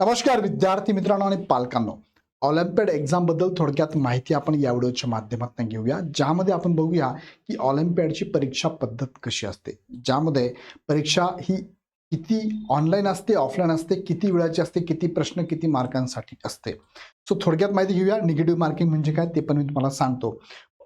नमस्कार विद्यार्थी मित्रांनो आणि पालकांनो. ऑलिम्पियाड एक्झामबद्दल थोडक्यात माहिती आपण या व्हिडिओच्या माध्यमातून घेऊया. ज्यामध्ये आपण बघूया की ऑलिम्पियाडची परीक्षा पद्धत कशी असते. ज्यामध्ये परीक्षा ही किती ऑनलाईन असते ऑफलाईन असते किती वेळाची असते किती प्रश्न किती मार्कांसाठी असते. सो थोडक्यात माहिती घेऊया. निगेटिव्ह मार्किंग म्हणजे काय ते पण मी तुम्हाला सांगतो.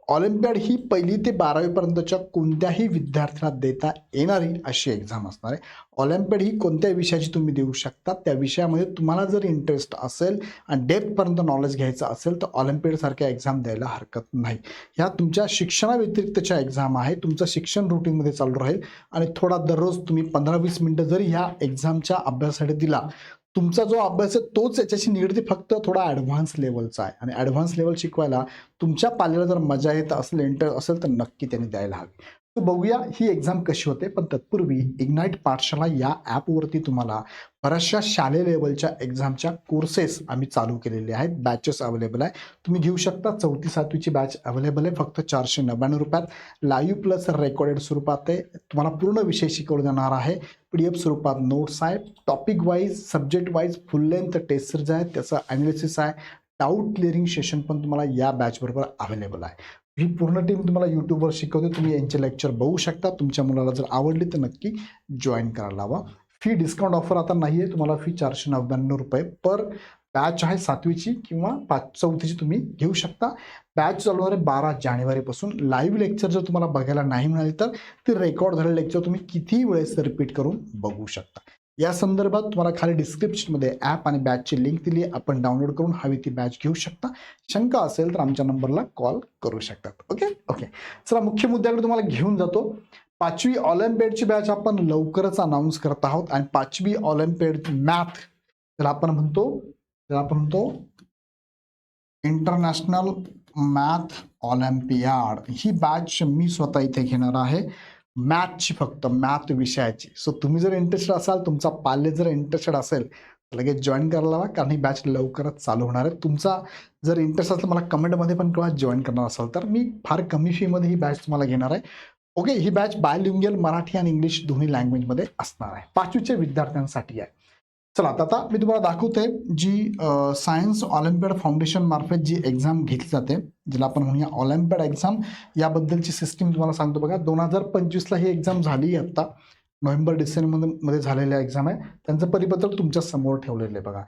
ऑलिम्पियाड ही पहिली ते बारावीपर्यंतच्या कोणत्याही विद्यार्थ्याला देता येणारी अशी एक्झाम असणार आहे. ऑलिम्पियाड ही कोणत्या विषयाची तुम्ही देऊ शकता? त्या विषयामध्ये तुम्हाला जर इंटरेस्ट असेल आणि डेप्थपर्यंत नॉलेज घ्यायचं असेल तर ऑलिम्पियाडसारख्या एक्झाम द्यायला हरकत नाही. ह्या तुमच्या शिक्षणाव्यतिरिक्तच्या एक्झाम आहे. तुमचं शिक्षण रुटीनमध्ये चालू राहील आणि थोडा दररोज तुम्ही पंधरा वीस मिनटं जरी ह्या एक्झामच्या अभ्यासासाठी दिला तुमचा जो अभ्यास आहे तोच याच्याशी निगडीत फक्त थोडा ॲडव्हान्स लेवलचा आहे. आणि ॲडव्हान्स लेवल शिकवायला तुमच्या पाल्याला जर मजा येत असेल इंटर असेल तर नक्की त्यांनी द्यायला हवी. बघूया ही एक्झाम कशी होते पण तत्पूर्वी इग्नाईट पाठशाला या ॲपवरती तुम्हाला बऱ्याचशा शालेय लेवलच्या एक्झामच्या कोर्सेस आम्ही चालू केलेले आहेत. बॅचेस अवेलेबल आहे तुम्ही घेऊ शकता. चौथी सातवीची बॅच अवेलेबल आहे. फक्त चारशे नव्याण्णव रुपयात. लाईव्ह प्लस रेकॉर्डेड स्वरूपात आहे. तुम्हाला पूर्ण विषय शिकवला जाणार आहे. पी डी एफ स्वरूपात नोट्स आहे. Topic wise subject wise full length test series आहे त्याचं ॲनालिसिस आहे. डाऊट क्लिअरिंग सेशन पण तुम्हाला या बॅचबरोबर अवेलेबल आहे. ही पूर्ण टीम तुम्हाला यूट्यूबवर शिकवते. तुम्ही यांचे लेक्चर बघू शकता. तुमच्या मुलाला जर आवडली तर नक्की जॉईन करायला लावा. फी डिस्काउंट ऑफर आता नाही आहे तुम्हाला फी चारशे नव्याण्णव रुपये पर बॅच आहे सातवीची किंवा पाच चौथीची तुम्ही घेऊ शकता. बॅच चालवणार आहे बारा जानेवारीपासून लाईव्ह लेक्चर जर तुम्हाला बघायला नाही मिळाले तर ते रेकॉर्ड झालेलं लेक्चर तुम्ही कितीही वेळेस रिपीट करून बघू शकता. या संदर्भात तुम्हाला खाली डिस्क्रिप्शनमध्ये ॲप आणि बॅचची लिंक दिली आपण डाउनलोड करून हवी ती बॅच घेऊ शकता. शंका असेल तर आमच्या नंबरला कॉल करू शकतात. ओके ओके चला मुख्य मुद्द्याकडे तुम्हाला घेऊन जातो. पाचवी ऑलिम्पियडची बॅच आपण लवकरच अनाऊन्स करत आहोत. आणि पाचवी ऑलिम्पियड मॅथ त्याला आपण म्हणतो त्याला आपण म्हणतो इंटरनॅशनल मॅथ ऑलिम्पियाड ही बॅच मी स्वतः इथे घेणार आहे. मॅथची फक्त मॅथ विषयाची. सो तुम्ही जर इंटरेस्टेड असाल तुमचा पाल्य जर इंटरेस्टेड असेल तर लगेच जॉईन करायला लावा कारण ही बॅच लवकरच चालू होणार आहे. तुमचा जर इंटरेस्ट असेल मला कमेंटमध्ये पण किंवा जॉईन करणार असाल तर मी फार कमी फीमध्ये ही बॅच तुम्हाला घेणार आहे. ओके ही बॅच बायलिंग्युअल मराठी आणि इंग्लिश दोन्ही लँग्वेजमध्ये असणार आहे. पाचवीच्या विद्यार्थ्यांसाठी आहे. चला आता आता मी तुम्हाला दाखवते जी सायन्स ऑलिम्पियड फाउंडेशन मार्फत जी एक्झाम घेतली जाते जिला आपण म्हणूया ऑलिम्पियड एक्झाम याबद्दलची सिस्टीम तुम्हाला सांगतो बघा. दोन हजार पंचवीसला ही एक्झाम झाली आहे आत्ता नोव्हेंबर डिसेंबरमध्ये मध्ये झालेल्या एक्झाम आहे. त्यांचं परिपत्रक तुमच्यासमोर ठेवलेलं आहे बघा.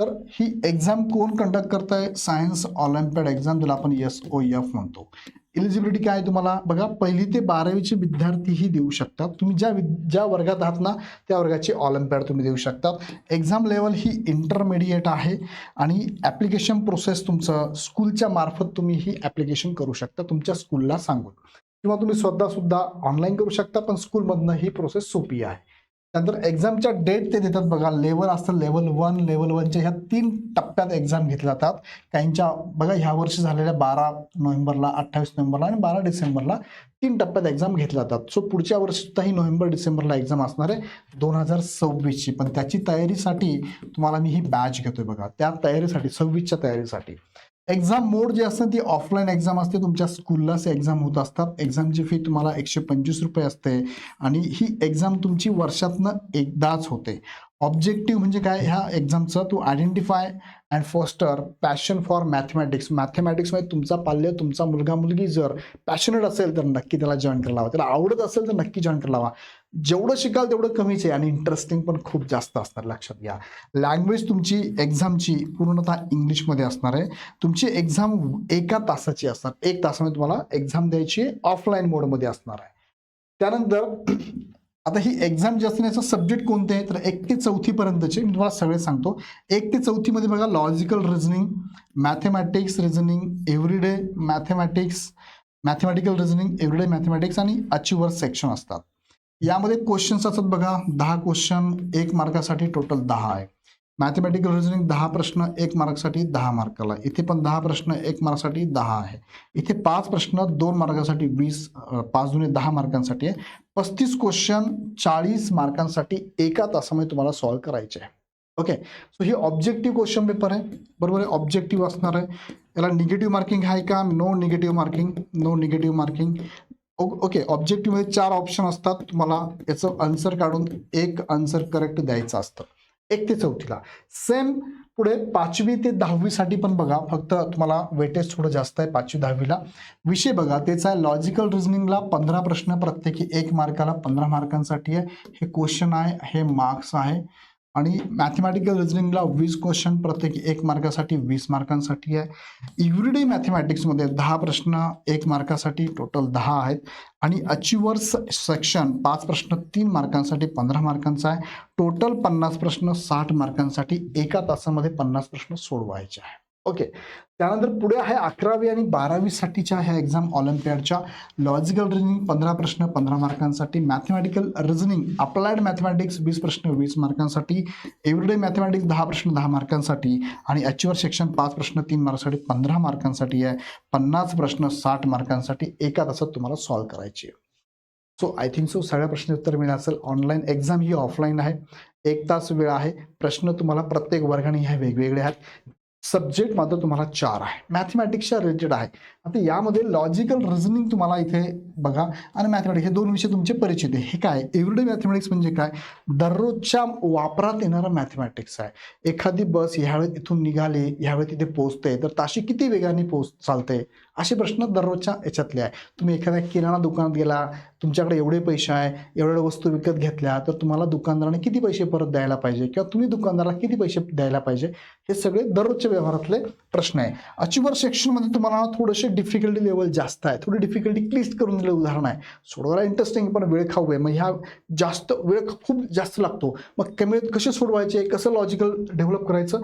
तर ही एक्झाम कोण कंडक्ट करत आहे सायन्स ऑलिम्पियाड एक्झाम ज्याला आपण एस ओ एफ म्हणतो. एलिजिबिलिटी काय आहे तुम्हाला? बघा पहिली ते बारावीचे विद्यार्थीही देऊ शकतात. तुम्ही ज्या ज्या वर्गात आहात ना त्या वर्गाची ऑलिम्पियाड तुम्ही देऊ शकतात. एक्झाम लेवल ही इंटरमिडिएट आहे आणि ॲप्लिकेशन प्रोसेस तुमचं स्कूलच्या मार्फत तुम्ही ही ॲप्लिकेशन करू शकता तुमच्या स्कूलला सांगून. किंवा तुम्ही स्वतःसुद्धा ऑनलाईन करू शकता पण स्कूलमधनं ही प्रोसेस सोपी आहे. त्यानंतर एक्झामच्या डेट ते देतात बघा लेवल असतं लेवल वन लेवल वनच्या ह्या तीन टप्प्यात एक्झाम घेतल्या जातात. काहींच्या बघा ह्या वर्षी झालेल्या बारा नोव्हेंबरला अठ्ठावीस नोव्हेंबरला आणि बारा डिसेंबरला तीन टप्प्यात एक्झाम घेतल्या जातात. सो पुढच्या वर्षीसुद्धा ही नोव्हेंबर डिसेंबरला एक्झाम असणार आहे दोन हजार सव्वीसची. पण त्याची तयारीसाठी तुम्हाला मी ही बॅच घेतोय बघा. त्या तयारीसाठी सव्वीसच्या तयारीसाठी. एक्झाम मोड जे असतं ती ऑफलाईन एक्झाम असते. तुमच्या स्कूललाच एक्झाम होत असतात. एक्झामची फी तुम्हाला एकशे पंचवीस रुपये असते. आणि ही एक्झाम तुमची वर्षातनं एकदाच होते. ऑब्जेक्टिव्ह म्हणजे काय? ह्या एक्झामचं to identify and foster passion for mathematics मॅथमॅटिक्समध्ये तुमचा पाल्य तुमचा मुलगा मुलगी जर पॅशनेट असेल तर नक्की त्याला जॉईन करायला हवा त्याला आवडत असेल तर नक्की जॉईन करायला हवा जेवढं शिकाल तेवढं कमीच आहे आणि इंटरेस्टिंग पण खूप जास्त असणार लक्षात घ्या. लँग्वेज तुमची एक्झामची पूर्णतः इंग्लिशमध्ये असणार आहे. तुमची एक्झाम एका तासाची असणार. एक तासामध्ये तुम्हाला एक्झाम द्यायची ऑफलाईन मोडमध्ये असणार आहे. त्यानंतर आता ही एक्झाम जी असते याचा सब्जेक्ट कोणते आहे? तर एक ते चौथीपर्यंतचे मी तुम्हाला सगळे सांगतो. एक ते चौथीमध्ये बघा logical reasoning mathematics reasoning everyday mathematics mathematical reasoning everyday mathematics आणि अचिव्हर सेक्शन असतात. यामध्ये क्वेश्चन्स असतात बघा दहा क्वेश्चन एक मार्कासाठी टोटल दहा आहे. मॅथमॅटिकल रिझनिंग दहा प्रश्न एक मार्कसाठी दहा मार्काला इथे पण दहा प्रश्न एक मार्कसाठी दहा आहे. इथे पाच प्रश्न दोन मार्कासाठी वीस पाच दुने दहा मार्कांसाठी आहे. पस्तीस क्वेश्चन चाळीस मार्कांसाठी एका तासामध्ये तुम्हाला सॉल्व्ह करायचे आहे. ओके सो हे ऑब्जेक्टिव्ह क्वेश्चन पेपर आहे. बरोबर आहे? ऑब्जेक्टिव्ह असणार आहे. याला निगेटिव्ह मार्किंग आहे का? No negative marking no negative marking okay ऑब्जेक्टिव्हमध्ये चार ऑप्शन असतात. तुम्हाला याचं आन्सर काढून एक आन्सर करेक्ट द्यायचं असतं. एक ते चौथीला. सेम पुढे पाचवी ते दहावीसाठी पण बघा फक्त तुम्हाला वेटेज थोडं जास्त आहे पाचवी दहावीला. विषय बघा त्याचा आहे लॉजिकल रिझनिंगला पंधरा प्रश्न प्रत्येकी एक मार्काला पंधरा मार्कांसाठी आहे. हे क्वेश्चन आहे हे मार्क्स आहे. आणि मॅथमॅटिकल रिजनिंगला वीस क्वेश्चन प्रत्येक एक मार्कासाठी वीस मार्कांसाठी आहे. एव्हरीडे मॅथमॅटिक्समध्ये दहा प्रश्न एक मार्कासाठी टोटल दहा आहेत. आणि अचिव्हर्स सेक्शन पाच प्रश्न तीन मार्कांसाठी पंधरा मार्कांचा आहे. टोटल पन्नास प्रश्न साठ मार्कांसाठी एका तासामध्ये पन्नास प्रश्न सोडवायचे आहे ओके. त्यानंतर पुढे आहे अकरावी आणि बारावीसाठीच्या ह्या एक्झाम ऑलिम्पियाडच्या लॉजिकल रिझनिंग पंधरा प्रश्न पंधरा मार्कांसाठी. मॅथमॅटिकल रिझनिंग अप्लाइड मॅथमॅटिक्स वीस प्रश्न वीस मार्कांसाठी. एव्हरीडे मॅथमॅटिक्स दहा प्रश्न दहा मार्कांसाठी. आणि अचिव्हर सेक्शन पाच प्रश्न तीन मार्कसाठी पंधरा मार्कांसाठी आहे. पन्नास प्रश्न साठ मार्कांसाठी एका तासात तुम्हाला सॉल्व्ह करायची आहे. सो आय थिंक सो सगळ्या प्रश्न उत्तर मिळणार असेल. ऑनलाईन एक्झाम ही ऑफलाईन आहे. एक तास वेळ आहे. प्रश्न तुम्हाला प्रत्येक वर्गाने ह्या वेगवेगळे आहेत. सब्जेक्ट मात्र तुम्हाला चार आहे. मॅथमॅटिक्सच्या रिलेटेड आहे. आता यामध्ये लॉजिकल रिझनिंग तुम्हाला इथे बघा आणि मॅथमॅटिक्स हे दोन विषय तुमचे परिचित आहे. हे काय? एव्हरीडे मॅथमॅटिक्स म्हणजे काय? दररोजच्या वापरात येणारा मॅथमॅटिक्स आहे. एखादी बस ह्यावेळी इथून निघाली ह्यावेळी तिथे पोहोचते तर ताशी किती वेगाने पोहोच चालते? असे प्रश्न दररोजच्या याच्यातले आहे. तुम्ही एखाद्या किराणा दुकानात गेला तुमच्याकडे एवढे पैसे आहे एवढ्या वस्तू विकत घेतल्या तर तुम्हाला दुकानदाराने किती पैसे परत द्यायला पाहिजे? किंवा तुम्ही दुकानदाराला किती पैसे द्यायला पाहिजे? हे सगळे दररोजच्या व्यवहारातले प्रश्न आहे. अचिव्हर सेक्शनमध्ये तुम्हाला थोडेसे डिफिकल्टी लेवल जास्त आहे. थोडी डिफिकल्टी क्लिस्ट करून दिलेलं उदाहरण आहे. सोडवायला इंटरेस्टिंग पण वेळ खाऊ आहे. मग ह्या जास्त वेळ खूप जास्त लागतो. मग कमी कसे सोडवायचे? कसं लॉजिकल डेव्हलप करायचं?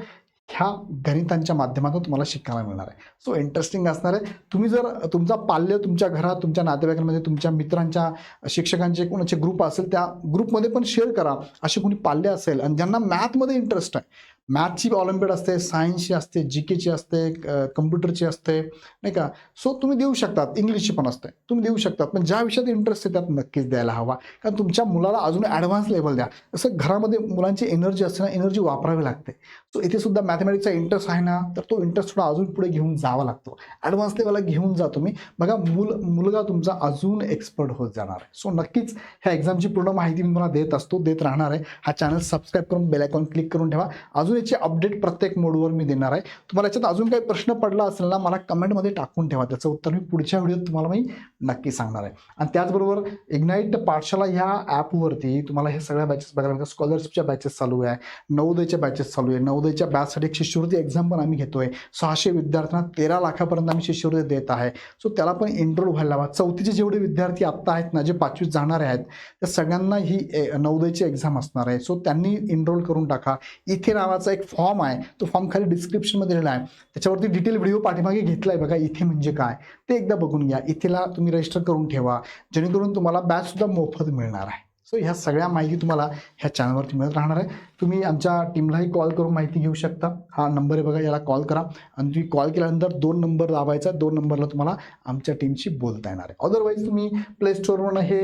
ह्या गणितांच्या माध्यमातून तुम्हाला शिकायला मिळणार आहे. सो इंटरेस्टिंग असणार आहे. तुम्ही जर तुमचा पाल्य तुमच्या घरात तुमच्या नातेवाईकांमध्ये तुमच्या मित्रांच्या शिक्षकांचे कोणाचे ग्रुप असेल त्या ग्रुपमध्ये पण शेअर करा. असे कोणी पाल्य असेल आणि ज्यांना मॅथमध्ये इंटरेस्ट आहे मॅथची ऑलिम्पिड असते सायन्सची असते जी केची असते कम्प्युटरची असते नाही का? सो तुम्ही देऊ शकतात इंग्लिशची पण असते. तुम्ही देऊ शकतात पण ज्या विषयात इंटरेस्ट आहे त्यात नक्कीच द्यायला हवा. कारण तुमच्या मुलाला अजून ॲडव्हान्स लेवल द्या. जसं घरामध्ये मुलांची एनर्जी असते ना एनर्जी वापरावी लागते. सो इथे सुद्धा मॅथमॅटिक्सचा इंटरेस्ट आहे ना तर तो इंटरेस्ट थोडा अजून पुढे घेऊन जावा लागतो. ॲडव्हान्स लेवलला घेऊन जा तुम्ही. बघा मुल मुलगा तुमचा अजून एक्सपर्ट होत जाणार आहे. सो नक्कीच ह्या एक्झामची पूर्ण माहिती मी तुम्हाला देत असतो देत राहणार आहे. हा चॅनल सबस्क्राईब करून बेलायकॉन क्लिक करून ठेवा. अजून याची अपडेट प्रत्येक मोडवर मी देणार आहे. तुम्हाला याच्यात अजून काही प्रश्न पडला असेल ना मला कमेंटमध्ये टाकून ठेवा. त्याचं उत्तर मी पुढच्या व्हिडिओत तुम्हाला मी नक्की सांगणार आहे. आणि त्याचबरोबर इग्नाईट पाठशाला ह्या ॲपवरती तुम्हाला हे सगळ्या बॅचेस बघायला मिळतात. स्कॉलरशिपच्या बॅचेस चालू आहे. नवोदयच्या बॅचेस चालू आहे. नवोदयच्या बॅचसाठी एक शिष्यवृत्ती एक्झाम पण आम्ही घेतोय. सहाशे विद्यार्थ्यांना तेरा लाखापर्यंत आम्ही शिष्यवृत्ती देत आहे. सो त्याला पण एनरोल व्हायला हवा चौथीचे जेवढे विद्यार्थी आत्ता आहेत ना जे पाचवीत जाणारे आहेत त्या सगळ्यांना ही ए- नवोदयची एक्झाम असणार आहे. सो त्यांनी एनरोल करून टाका. इथे नावाचा एक फॉर्म आहे. तो फॉर्म खाली डिस्क्रिप्शनमध्ये दिलेला आहे. त्याच्यावरती डिटेल व्हिडिओ पाठीमागे घेतला आहे बघा इथे म्हणजे काय? ते एकदा बघून घ्या. इथेला तुम्ही रजिस्टर करून ठेवा. जेणेकरून तुम्हाला बॅचसुद्धा मोफत मिळणार आहे. सो ह्या सगळ्या माहिती तुम्हाला ह्या चॅनलवरती मिळत राहणार आहे. तुम्ही आमच्या टीमलाही कॉल करून माहिती घेऊ शकता. हा नंबर आहे बघा याला कॉल करा. आणि तुम्ही कॉल केल्यानंतर दोन नंबर दाबायचा दोन नंबरला तुम्हाला आमच्या टीमशी बोलता येणार आहे. अदरवाईज तुम्ही प्ले स्टोरवरून हे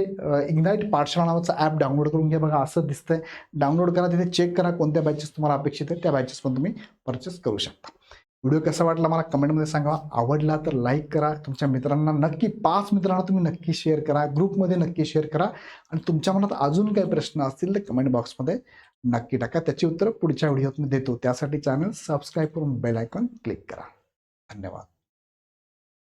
इग्नाईट पाठशाळा नावाचं ॲप डाउनलोड करून घ्या. बघा असं दिसतंय. डाउनलोड करा तिथे चेक करा कोणत्या बॅचेस तुम्हाला अपेक्षित आहे त्या बॅचेस पण तुम्ही परचेस करू शकता. व्हिडिओ कसा वाटला मला कमेंटमध्ये सांगा. आवडला तर लाईक करा. तुमच्या मित्रांना नक्की पाच मित्रांना तुम्ही नक्की शेअर करा. ग्रुपमध्ये नक्की शेअर करा. आणि तुमच्या मनात अजून काही प्रश्न असतील तर कमेंट बॉक्समध्ये नक्की टाका. त्याची उत्तरं पुढच्या व्हिडिओत मी देतो. त्यासाठी चॅनल सबस्क्राईब करून बेल आयकॉन क्लिक करा. धन्यवाद.